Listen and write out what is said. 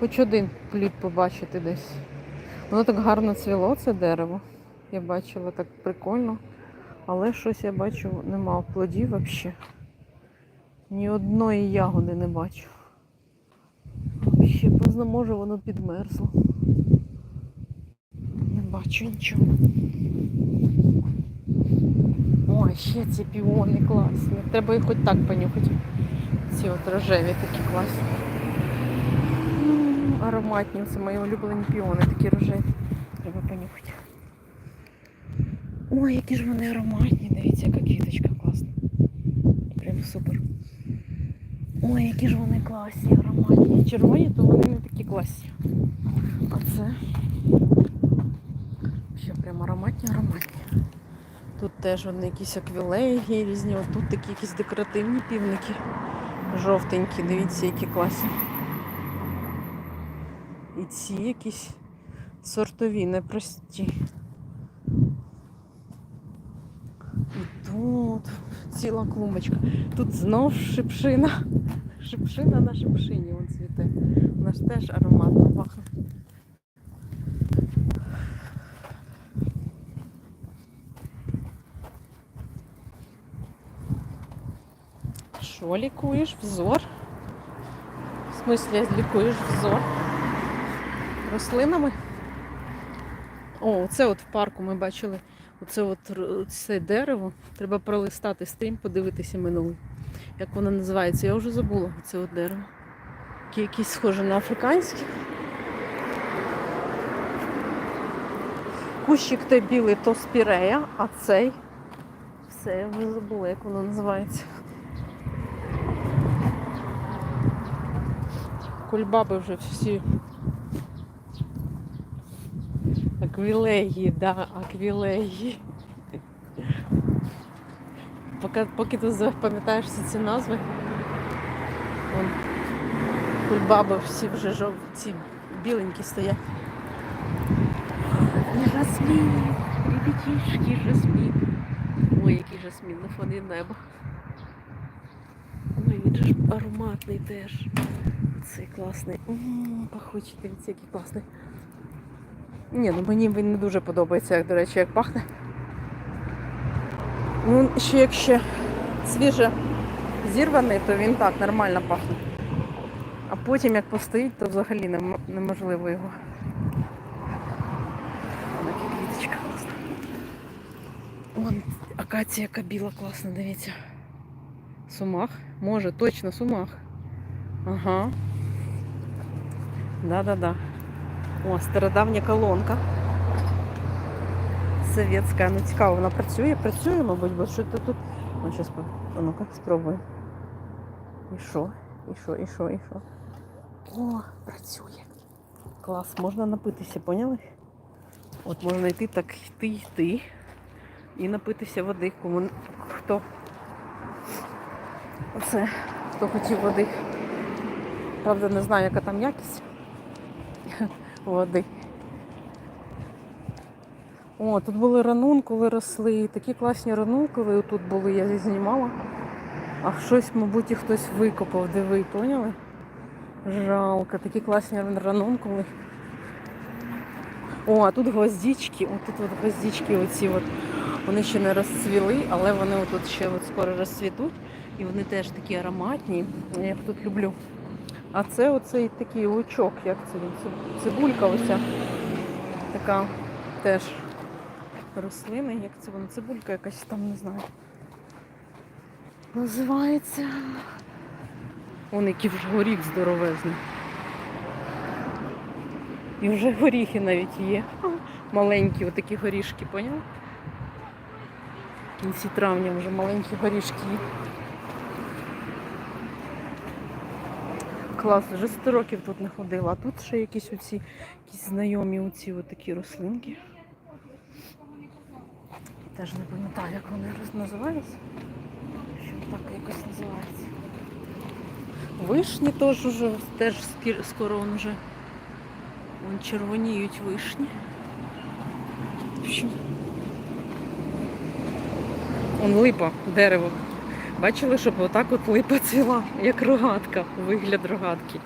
Хоч один плід побачити десь. Воно так гарно цвіло, це дерево. Я бачила так прикольно. Але щось я бачу, нема плодів взагалі. Ні одної ягоди не бачу. Ще позна, може воно підмерзло. Не бачу нічого. Ой, ще ці піони класні. Треба їх хоч так понюхати. Ці от рожеві такі класні. Ароматні, це мої улюблені піони, такі рожеві. Треба понюхати. Ой, які ж вони ароматні, дивіться, яка квіточка класна. Прям супер. Ой, які ж вони класні, ароматні. Червоні, то вони не такі класні. А це ще прям ароматні, ароматні. Тут теж вони якісь аквілеї різні, тут такі якісь декоративні півники. Жовтенькі, дивіться, які класні. І ці якісь сортові, непрості. І тут ціла клумбочка. Тут знов шипшина. Шипшина на шипшині вон цвіте. Вона ж теж ароматно пахне. Що лікуєш? Взор? В смислі лікуєш взор? Рослинами? О, це от в парку ми бачили. Оце от це дерево. Треба пролистати стрім, подивитися минулий. Як воно називається? Я вже забула. Це от дерево. Яке якесь схоже на африканське. Кущик той білий, то спірея, а цей. Все, я вже забула, як воно називається. Кульбаби вже всі. Аквілеї, да, аквілеї. Поки, поки ти запам'ятаєш всі ці назви, вон, кульбаби всі вже жовті, біленькі стоять. Жасмін, ребятішки, жасмін. Ой, який жасмін на фоні неба. Ну він ж ароматний теж. Цей класний. М, Пахучий, дивіться, який класний. Ні, ну мені він не дуже подобається, як, до речі, як пахне. Ну, ще якщо свіже зірваний, то він так нормально пахне. А потім як постоїть, то взагалі неможливо його. Вон акація яка біла класна, дивіться. Сумах? Може, точно сумах. Ага. Да-да-да. О, стародавня колонка. Советська. Ну цікаво, вона працює, працює, мабуть, бо що то тут. Ну, зараз, ну-ка, спробуй. І що? І що, і що, і що? О, працює. Клас, можна напитися, поняли? От можна йти так, йти, йти. І напитися води. Кому хто Оце, хто хотів води. Правда, не знаю, яка там якість води. О, тут були ранункули росли, такі класні ранункули тут були, я знімала. А щось, мабуть, і хтось викопав, диви, поняли? Жалко, такі класні ранункули. О, а тут гвоздички, о, тут от гвоздички оці от. Вони ще не розцвіли, але вони отут ще от скоро розцвітуть. І вони теж такі ароматні. Я їх тут люблю. А це оцей такий лучок, як це він? Цибулька оця. Така теж рослина, як це вона? Цибулька якась там, не знаю. Називається. Вон який вже горіх здоровезний. І вже горіхи навіть є. Маленькі отакі горішки, поняли? В кінці травня вже маленькі горішки Клас, вже 100 років тут не ходила, а тут ще якісь оці якісь знайомі оці такі рослинки. Теж не пам'ятаю, як вони називаються. Що так якось називається. Вишні теж уже теж скоро вон вже вон червоніють вишні. Вон липа, дерево. Бачили, щоб отак от липа ціла, як рогатка, вигляд рогатки.